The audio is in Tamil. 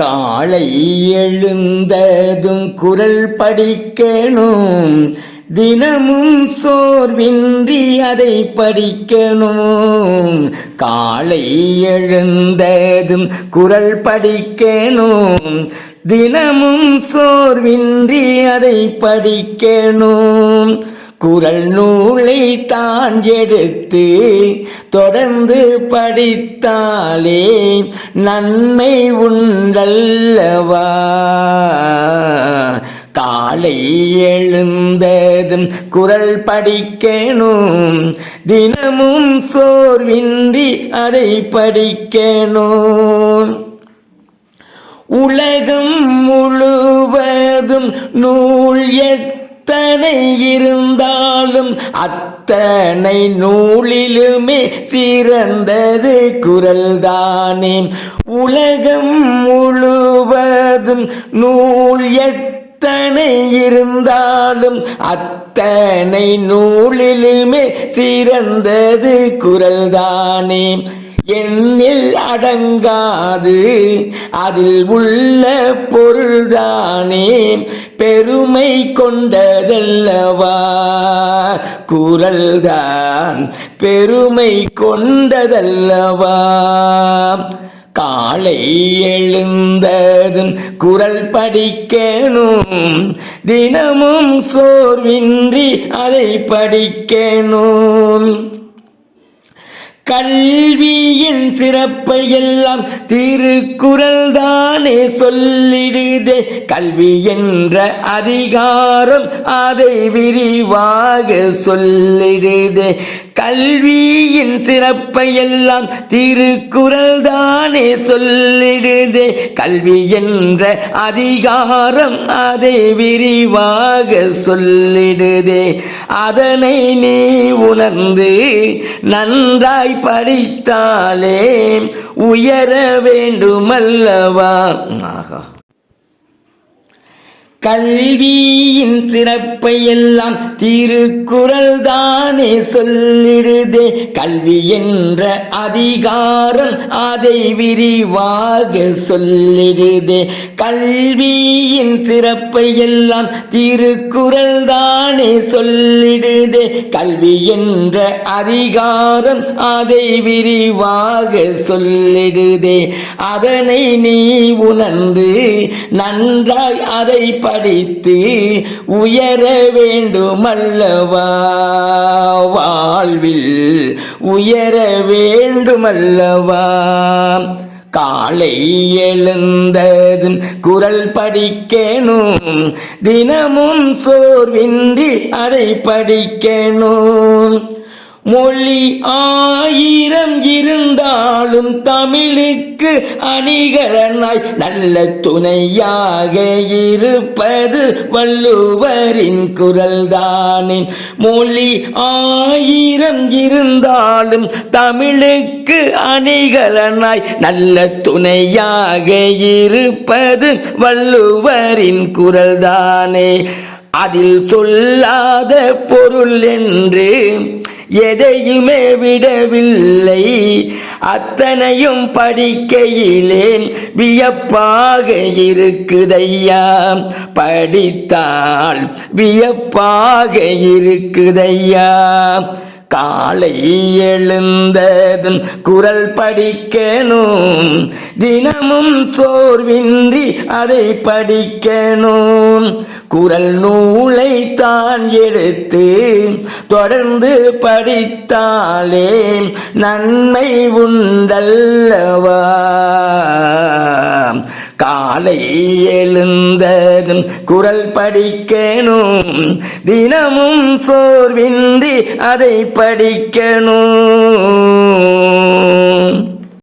காலை எழுந்ததும் குரல் படிக்கணும். தினமும் சோர்வின்றி அதை படிக்கணும். காலை எழுந்ததும் குரல் படிக்கணும். தினமும் சோர்வின்றி அதை படிக்கணும். குரல் நூலை தான் எடுத்து தொடர்ந்து படித்தாலே நன்மை உண்டல்லவா? காலை எழுந்ததும் குரல் படிக்கணும் தினமும் சோர்வின்றி அதை படிக்கணும். உலகம் முழுவதும் நூல் எத்தனை இருந்தாலும் அத்தனை நூலிலுமே சிறந்தது குரல்தானே. உலகம் முழுவதும் நூல் எத்தனை இருந்தாலும் அத்தனை நூலிலுமே சிறந்தது குரல்தானே. எண்ணில் அடங்காது. அதில் உள்ள பொருள்தானே பெருமை கொண்டதல்லவா? குரல்தான் பெருமை கொண்டதல்லவா? காலை எழுந்ததும் குரல் படிக்கணும். தினமும் சோர்வின்றி அதை படிக்கணும். கல்வியின் சிறப்பை எல்லாம் திருக்குறள் தானே சொல்லிடுதே. கல்வி என்ற அதிகாரம் அதை விரிவாக சொல்லிடுதே. கல்வியின் சிறப்பை எல்லாம் திருக்குறள் தானே சொல்லிடுதே. கல்வி என்ற அதிகாரம் அதை விரிவாக சொல்லிடுதே. அதனை நீ உணர்ந்து நன்றாய் படித்தாலே உயர வேண்டுமல்லவா? ஆகா கல்வியின் சிறப்பை எல்லாம் திருக்குறள் தானே சொல்லிடுதே. கல்வி என்ற அதிகாரம் அதை விரிவாக சொல்லிடுதே. கல்வியின் சிறப்பை எல்லாம் திருக்குறள் தானே சொல்லிடுதே. கல்வி என்ற அதிகாரம் அதை விரிவாக சொல்லிடுதே. அதனை நீ உணர்ந்து நன்றாய் அதை படித்து உயர வேண்டுமல்லவா? வாழ்வில் உயர வேண்டுமல்லவா? காலை எழுந்ததும் குரல் படிக்கணும். தினமும் சோர்வின்றி அதை படிக்கணும். மொழி ஆயிரம் இருந்தாலும் தமிழுக்கு அணிகரனாய் நல்ல துணையாக இருப்பது வள்ளுவரின் குரல்தானே. மொழி ஆயிரம் இருந்தாலும் தமிழுக்கு அணிகலனாய் நல்ல துணையாக இருப்பது வள்ளுவரின் குரல்தானே. அதில் சொல்லாத பொருள் என்று எதையுமே விடவில்லை. அத்தனையும் படிக்கையிலேன் வியப்பாக இருக்குதையா. படித்தால் வியப்பாக இருக்குதையா. காலை எழுந்ததும் குரல் படிக்கணும். தினமும் சோர்வின்றி அதை படிக்கணும். குரல் நூலை தான் எடுத்து தொடர்ந்து படித்தாலே நன்மை உண்டல்லவா? காலை எழுந்ததும் குரல் படிக்கணும். தினமும் சோர்வின்றி அதை படிக்கணும்.